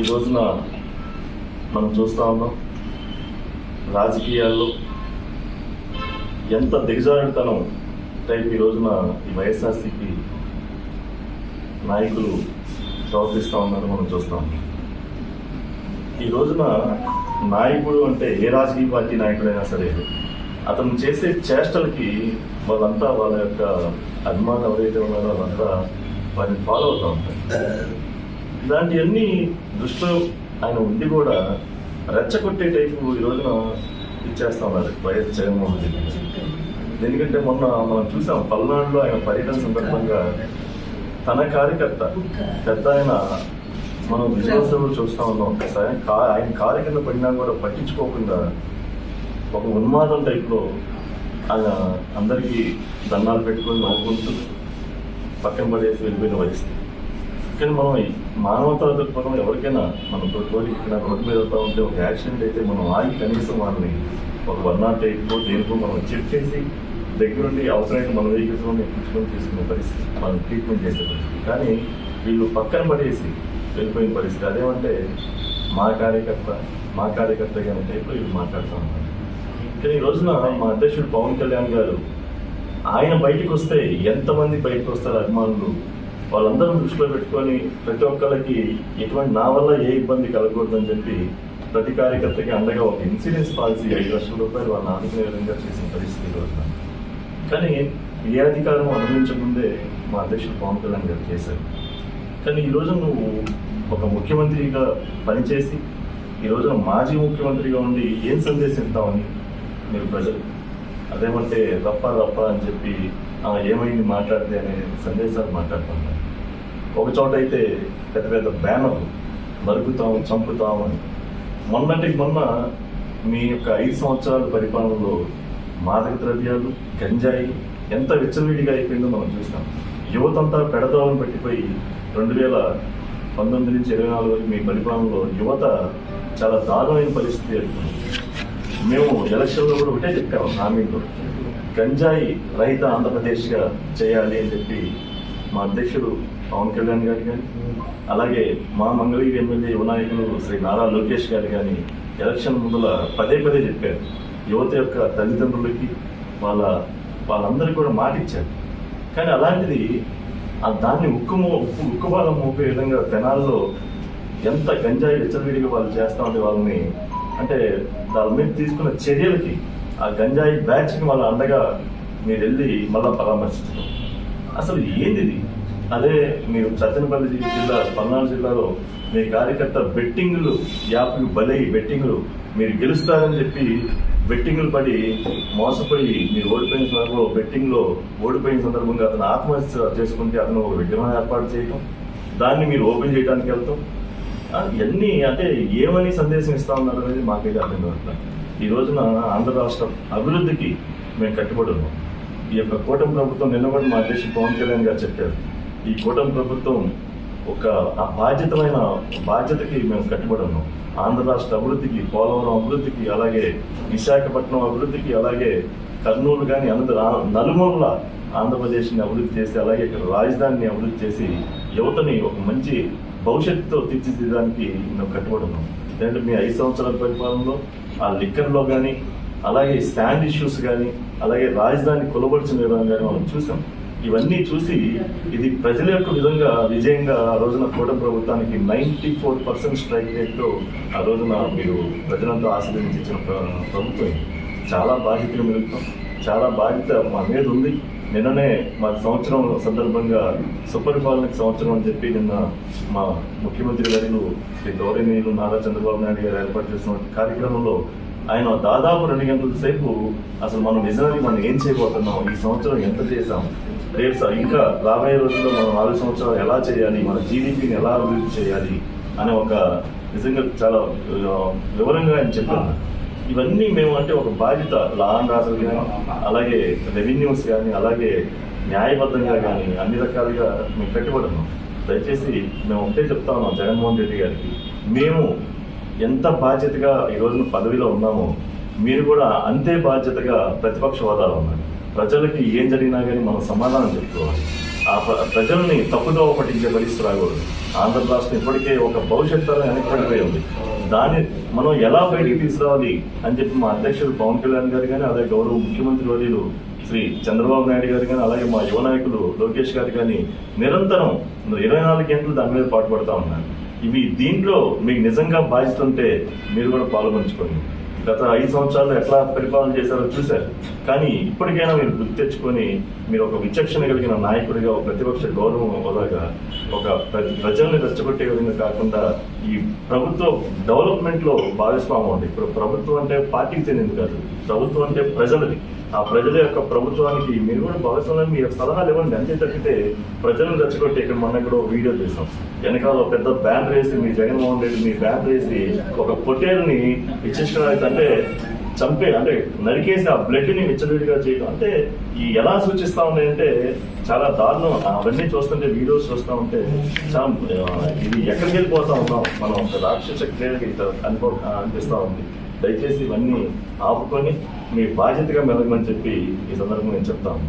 ఈ రోజున మనం చూస్తూ ఉన్నాం రాజకీయాల్లో ఎంత దిగజారుడుతనం టైప్ ఈ రోజున ఈ వైఎస్ఆర్సీపీ నాయకులు ప్రవర్తిస్తూ ఉన్నారో మనం చూస్తాం ఉన్నాం. ఈ రోజున నాయకుడు అంటే ఏ రాజకీయ పార్టీ నాయకుడైనా సరే అతను చేసే చేష్టలకి వాళ్ళంతా వాళ్ళ యొక్క అభిమానులు ఎవరైతే ఉన్నారో వాళ్ళంతా వారిని ఫాలో అవుతూ ఉంటారు. ఇలాంటివన్నీ దృష్టిలో ఆయన ఉండి కూడా రెచ్చగొట్టే టైపు ఈ రోజున ఇచ్చేస్తా ఉన్నారు వైఎస్ జగన్మోహన్ రెడ్డి ఎందుకంటే మొన్న మనం చూసాం పల్నాడులో ఆయన పర్యటన సందర్భంగా తన కార్యకర్త పెద్ద ఆయన మనం విజయోత్సవం చూస్తా ఉన్నాం. ఒకసారి ఆయన కా- ఆయన పడినా కూడా పట్టించుకోకుండా ఒక ఉన్మాదం టైప్లో ఆయన అందరికీ దండాలు పెట్టుకొని నవ్వుకుంటూ పక్కన పడేసి వెళ్ళిపోయిన వయసు. కానీ మనం ఈ మానవతా దృక్పథం ఎవరికైనా మనం తోటి ఇక్కడ రోడ్డు మీద వెళ్తా ఉంటే ఒక యాక్సిడెంట్ అయితే మనం ఆగి కనీసం వాళ్ళని ఒక వన్ నాట్ ఎయిట్కో దేనికో మనం చెక్ చేసి దగ్గరుండి అవసరమైన మన వెహికల్స్లో ఎక్కించుకొని తీసుకునే పరిస్థితి మనం ట్రీట్మెంట్ చేసే పరిస్థితి. కానీ వీళ్ళు పక్కన పడేసి వెళ్ళిపోయిన పరిస్థితి అదేమంటే మా కార్యకర్త మా కార్యకర్త కానీ టైప్లో వీళ్ళు మాట్లాడుతూ ఉన్నారు. కానీ ఈ రోజున మా అధ్యక్షుడు పవన్ కళ్యాణ్ గారు ఆయన బయటికి వస్తే ఎంతమంది బయటకు వస్తారు అభిమానులు? వాళ్ళందరూ దృష్టిలో పెట్టుకొని ప్రతి ఒక్కరికి ఎటువంటి నా వల్ల ఏ ఇబ్బంది కలగకూడదని చెప్పి ప్రతి కార్యకర్తకి అండగా ఒక ఇన్సూరెన్స్ పాలసీ ఐదు లక్షల రూపాయలు వాళ్ళని ఆదుకునే విధంగా చేసిన పరిస్థితి రోజున కానీ ఏ అధికారం అనుభవించకముందే మా అధ్యక్షుడు పవన్ కళ్యాణ్ గారు చేశారు. కానీ ఈ రోజు నువ్వు ఒక ముఖ్యమంత్రిగా పనిచేసి ఈ రోజున మాజీ ముఖ్యమంత్రిగా ఉండి ఏం సందేశం ఇద్దామని మీరు ప్రజలు? అదేమంటే రప్ప రప్ప అని చెప్పి ఏమైంది మాట్లాడితే అనే సందేశాలు మాట్లాడుతున్నారు ఒక చోట అయితే పెద్ద పెద్ద బ్యానర్లు నరుకుతాం చంపుతాం అని. మొన్నటికి మొన్న మీ యొక్క ఐదు సంవత్సరాల పరిపాలనలో మాదక ద్రవ్యాలు గంజాయి ఎంత విచ్చలవిడిగా అయిపోయిందో మనం చూస్తాం. యువతంతా పెడదోవని పట్టిపోయి రెండు వేల పంతొమ్మిది నుంచి ఇరవై నాలుగు వరకు మీ పరిపాలనలో యువత చాలా దారుణమైన పరిస్థితి మేము ఎలక్షన్లో కూడా ఒకటే చెప్పాము హామీలో. గంజాయి రహిత ఆంధ్రప్రదేశ్గా చేయాలి అని చెప్పి మా అధ్యక్షుడు పవన్ కళ్యాణ్ గారు కానీ అలాగే మా మంగళగిరి ఎమ్మెల్యే యువ నాయకులు శ్రీ నారా లోకేష్ గారు కానీ ఎలక్షన్ ముందుల పదే పదే చెప్పారు. యువత యొక్క తల్లిదండ్రులకి వాళ్ళ వాళ్ళందరికీ కూడా మాటిచ్చారు కానీ అలాంటిది దాన్ని ఉక్కు ఉక్కు ఉక్కుబాలం మోపే విధంగా జనాల్లో ఎంత గంజాయి విచ్చలవిడిగా వాళ్ళు చేస్తా ఉంటే వాళ్ళని అంటే దాని మీద తీసుకున్న చర్యలకి ఆ గంజాయి బ్యాచ్కి వాళ్ళ అండగా మీరు వెళ్ళి మళ్ళా పరామర్శించడం అసలు ఏంది ఇది? అదే మీరు సత్యనపల్లి జిల్లా పల్నాడు జిల్లాలో మీ కార్యకర్త బెట్టింగ్లు యాప్కి బలై బెట్టింగ్లు మీరు గెలుస్తారని చెప్పి బెట్టింగ్లు పడి మోసపోయి మీరు ఓడిపోయిన సందర్భంలో బెట్టింగ్లో ఓడిపోయిన సందర్భంగా అతను ఆత్మహత్య చేసుకుంటే అతను ఒక విగ్రహం ఏర్పాటు చేయటం దాన్ని మీరు ఓపెన్ చేయడానికి వెళ్తాం ఇవన్నీ అంటే ఏమని సందేశం ఇస్తా ఉన్నారు అనేది మాకైతే అర్థం కావట్లేదు ఈ రోజున ఆంధ్ర రాష్ట్రం అభివృద్ధికి మేము కట్టుబడి ఉన్నాం. ఈ యొక్క కూటమి ప్రభుత్వం నిన్న కూడా మా అధ్యక్షుడు పవన్ కళ్యాణ్ గారు చెప్పారు. ఈ కూటమి ప్రభుత్వం ఒక ఆ బాధ్యతమైన బాధ్యతకి మేము కట్టుబడి ఉన్నాం. ఆంధ్ర రాష్ట్ర అభివృద్ధికి పోలవరం అభివృద్ధికి అలాగే విశాఖపట్నం అభివృద్ధికి అలాగే కర్నూలు కానీ అనంత నలుమూల ఆంధ్రప్రదేశ్ని అభివృద్ధి చేసి అలాగే ఇక్కడ రాజధానిని అభివృద్ధి చేసి యువతని ఒక మంచి భవిష్యత్తుతో తీర్చిదిద్దడానికి మేము కట్టుబడి ఉన్నాం ఎందుకంటే మీ ఐదు సంవత్సరాల పరిపాలనలో ఆ లిక్కర్లో కానీ అలాగే స్టాండ్ ఇష్యూస్ కానీ అలాగే రాజధాని కొలబడిచిన విధానం కానీ మనం చూసాం. ఇవన్నీ చూసి ఇది ప్రజల యొక్క విధంగా విజయంగా ఆ రోజున కూటమి ప్రభుత్వానికి నైంటీ ఫోర్ పర్సెంట్ స్ట్రైక్ రేట్తో ఆ రోజున మీరు ప్రజలంతా ఆశీర్వదించిన ప్ర- ప్రభుత్వం చాలా బాధ్యతలు మెలుగుతాం చాలా బాధ్యత మా మీద ఉంది. నిన్ననే మా సంవత్సరం సందర్భంగా సుపరిపాలనకు సంవత్సరం అని చెప్పి నిన్న మా ముఖ్యమంత్రి గారు శ్రీ గౌరవనీయులు నారా చంద్రబాబు నాయుడు గారు ఏర్పాటు చేసిన కార్యక్రమంలో ఆయన దాదాపు రెండు గంటల సేపు అసలు మనం నిజానికి మనం ఏం చేయబోతున్నాం ఈ సంవత్సరం ఎంత చేసాం రేపు సార్ ఇంకా రాబోయే రోజుల్లో మనం నాలుగు సంవత్సరాలు ఎలా చేయాలి మన జీడిపిని ఎలా అభివృద్ధి చేయాలి అనే ఒక నిజంగా చాలా వివరంగా ఆయన చెప్పారు. ఇవన్నీ మేము అంటే ఒక బాధ్యత లా అండ్ ఆర్డర్ కానీ అలాగే రెవెన్యూస్ కానీ అలాగే న్యాయబద్ధంగా కానీ అన్ని రకాలుగా మేము కట్టుబడి ఉన్నాం దయచేసి మేము ఒకటే చెప్తా ఉన్నాం జగన్మోహన్ రెడ్డి గారికి. మేము ఎంత బాధ్యతగా ఈ రోజున పదవిలో ఉన్నామో మీరు కూడా అంతే బాధ్యతగా ప్రతిపక్ష హోదాలో ఉన్నారు. ప్రజలకి ఏం జరిగినా కానీ మనం సమాధానం చెప్పుకోవాలి. ఆ ప్ర- ప్రజల్ని తప్పుదోవ పట్టించే పరిస్థితి రాకూడదు. ఆంధ్ర రాష్ట్రం ఇప్పటికే ఒక భవిష్యత్ తరం వెనకబడిపోయి ఉంది దాన్ని మనం ఎలా బయటికి తీసుకురావాలి అని చెప్పి మా అధ్యక్షుడు పవన్ కళ్యాణ్ గారు కానీ అలాగే గౌరవ ముఖ్యమంత్రి వర్యులు శ్రీ చంద్రబాబు నాయుడు గారు కానీ అలాగే మా యువ నాయకులు లోకేష్ గారు కానీ నిరంతరం ఇరవై నాలుగు గంటలు దాని మీద పాటుపడతా ఉన్నారు ఇవి దీంట్లో మీకు నిజంగా బాధ్యత ఉంటే మీరు కూడా పాల్గొంచుకోండి గత ఐదు సంవత్సరాలు ఎట్లా పరిపాలన చేశారో చూశారు. కానీ ఇప్పటికైనా మీరు గుర్తు తెచ్చుకొని మీరు ఒక విచక్షణ కలిగిన నాయకుడిగా ఒక ప్రతిపక్ష గౌరవం హోదాగా ఒక ప్రతి ప్రజల్ని రెచ్చగొట్టే విధంగా కాకుండా ఈ ప్రభుత్వ డెవలప్మెంట్లో భాగస్వామ్యం ఉంది ఇప్పుడు ప్రభుత్వం అంటే పార్టీకి చెందింది కాదు. ప్రభుత్వం అంటే ప్రజలది. ఆ ప్రజల యొక్క ప్రభుత్వానికి మీరు కూడా భవిష్యత్తులో మీ సలహాలు ఇవ్వండి. అంతే తప్పితే ప్రజలను రెచ్చగొట్టి ఇక్కడ మొన్న కూడా వీడియో చేసాం. వెనకాల పెద్ద బ్యాన్ వేసి మీ జగన్మోహన్ రెడ్డి మీ బ్యాన్ వేసి ఒక పొట్టేల్ని విచ్చేసిన అంటే చంపే అంటే నరికేసి ఆ బ్లడ్ని విచ్చలవిడిగా చేయడం. అంటే ఈ ఎలా సూచిస్తా ఉన్నాయంటే చాలా దారుణం. అవన్నీ చూస్తుంటే వీడియోస్ చూస్తూ ఉంటే చాలా ఇది ఎక్కడికి వెళ్ళిపోతా ఉన్నాం. మనం రాక్షస క్రియలకి అనిపో అనుకో అనిపిస్తా ఉంది. దయచేసి ఇవన్నీ ఆపుకొని మీ బాధ్యతగా మెలగమని చెప్పి ఈ సందర్భంగా నేను చెప్తాను